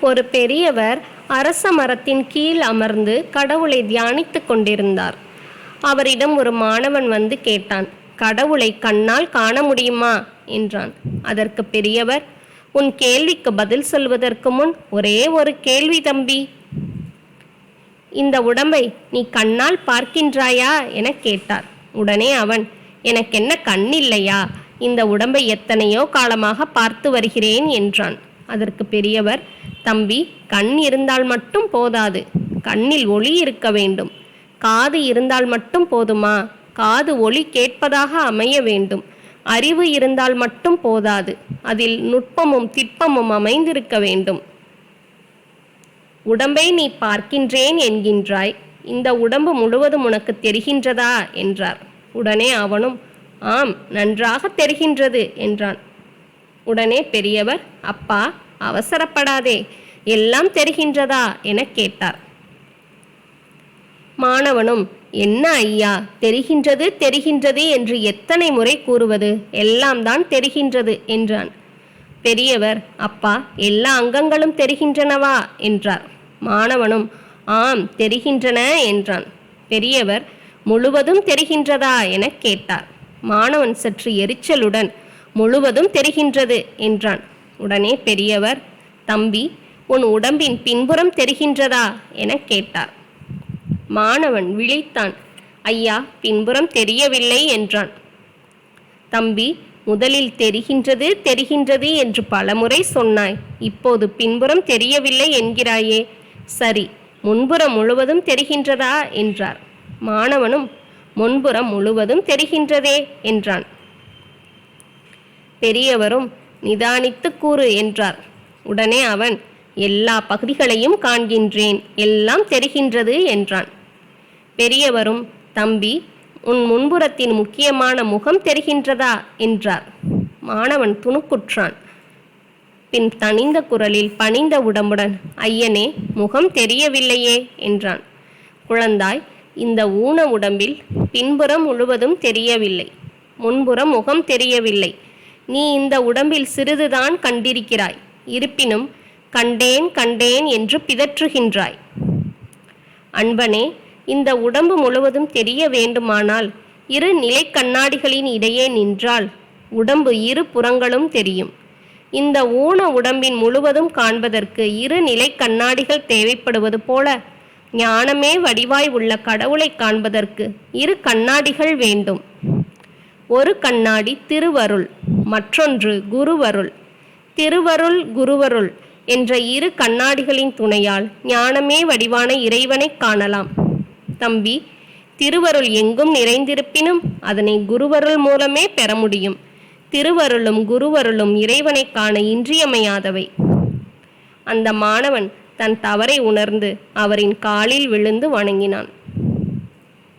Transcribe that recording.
ஒரு பெரியவர் அரச மரத்தின் கீழ் அமர்ந்து கடவுளை தியானித்துக் கொண்டிருந்தார். அவரிடம் ஒரு மாணவன் வந்து கேட்டான் கடவுளை கண்ணால் காண முடியுமா? என்றான். அதற்கு பெரியவர் உன் கேள்விக்கு பதில் சொல்வதற்கு முன் ஒரே ஒரு கேள்வி தம்பி. இந்த உடம்பை நீ கண்ணால் பார்க்கின்றாயா? என கேட்டார். உடனே அவன் எனக்கென்ன கண் இல்லையா? இந்த உடம்பை எத்தனையோ காலமாக பார்த்து வருகிறேன் என்றான். அதற்கு பெரியவர் தம்பி கண் இருந்தால் மட்டும் போதாது. கண்ணில் ஒளி இருக்க வேண்டும். காது இருந்தால் மட்டும் போதுமா? காது ஒளி கேட்பதாக அமைய வேண்டும். அறிவு இருந்தால் மட்டும் போதாது. அதில் நுட்பமும் திட்பமும் அமைந்திருக்க வேண்டும். உடம்பை நீ பார்க்கின்றேன் என்கின்றாய். இந்த உடம்பு முழுவதும் உனக்கு தெரிகின்றதா? என்றார். உடனே அவனும் ஆம் நன்றாக தெரிகின்றது என்றான். உடனே பெரியவர் அப்பா அவசரப்படாதே. எல்லாம் தெரிகின்றதா? என கேட்டார். மாணவனும் என்ன ஐயா? தெரிகின்றது தெரிகின்றது என்று எத்தனை முறை கூறுவது? எல்லாம் தான் தெரிகின்றது என்றான். பெரியவர் அப்பா எல்லா அங்கங்களும் தெரிகின்றனவா? என்றார். மாணவனும் ஆம் தெரிகின்றன என்றான். பெரியவர் முழுவதும் தெரிகின்றதா? என கேட்டார். மாணவன் சற்று எரிச்சலுடன் முழுவதும் தெரிகின்றது என்றான். உடனே பெரியவர் தம்பி உன் உடம்பின் பின்புறம் தெரிகின்றதா? என கேட்டார். மாணவன் விழித்தான். ஐயா பின்புறம் தெரியவில்லை என்றான். தம்பி முதலில் தெரிகின்றது தெரிகின்றது என்று பலமுறை சொன்னாய். இப்போது பின்புறம் தெரியவில்லை என்கிறாயே. சரி முன்புறம் முழுவதும் தெரிகின்றதா? என்றார். மாணவனும் முன்புறம் முழுவதும் தெரிகின்றதே என்றான். பெரியவரும் நிதானித்து கூறு என்றார். உடனே அவன் எல்லா பகுதிகளையும் காண்கின்றேன். எல்லாம் தெரிகின்றது என்றான். பெரியவரும் தம்பி உன் முன்புறத்தின் முக்கியமான முகம் தெரிகின்றதா? என்றார். மாணவன் துணுக்குற்றான். பின் தனிந்த குரலில் பணிந்த உடம்புடன் ஐயனே முகம் தெரியவில்லையே என்றான். குழந்தாய் இந்த ஊன உடம்பில் பின்புறம் முழுவதும் தெரியவில்லை. முன்புறம் முகம் தெரியவில்லை. நீ இந்த உடம்பில் சிறிதுதான் கண்டிருக்கிறாய். இருப்பினும் கண்டேன் கண்டேன் என்று பிதற்றுகின்றாய். அன்பனே இந்த உடம்பு முழுவதும் தெரிய வேண்டுமானால் இரு நிலை கண்ணாடிகளின் இடையே நின்றால் உடம்பு இரு புறங்களும் தெரியும். இந்த ஊன உடம்பின் முழுவதும் காண்பதற்கு இரு நிலை கண்ணாடிகள் தேவைப்படுவது போல ஞானமே வடிவாய் உள்ள கடவுளை காண்பதற்கு இரு கண்ணாடிகள் வேண்டும். ஒரு கண்ணாடி திருவருள் மற்றொன்று குருவருள். திருவருள் குருவருள் என்ற இரு கண்ணாடிகளின் துணையால் ஞானமே வடிவான இறைவனை காணலாம். தம்பி திருவருள் எங்கும் நிறைந்திருப்பினும் அதனை குருவருள் மூலமே பெற முடியும். திருவருளும் குருவருளும் இறைவனை காண இன்றியமையாதவை. அந்த மாணவன் தன் தவறை உணர்ந்து அவரின் காலில் விழுந்து வணங்கினான்.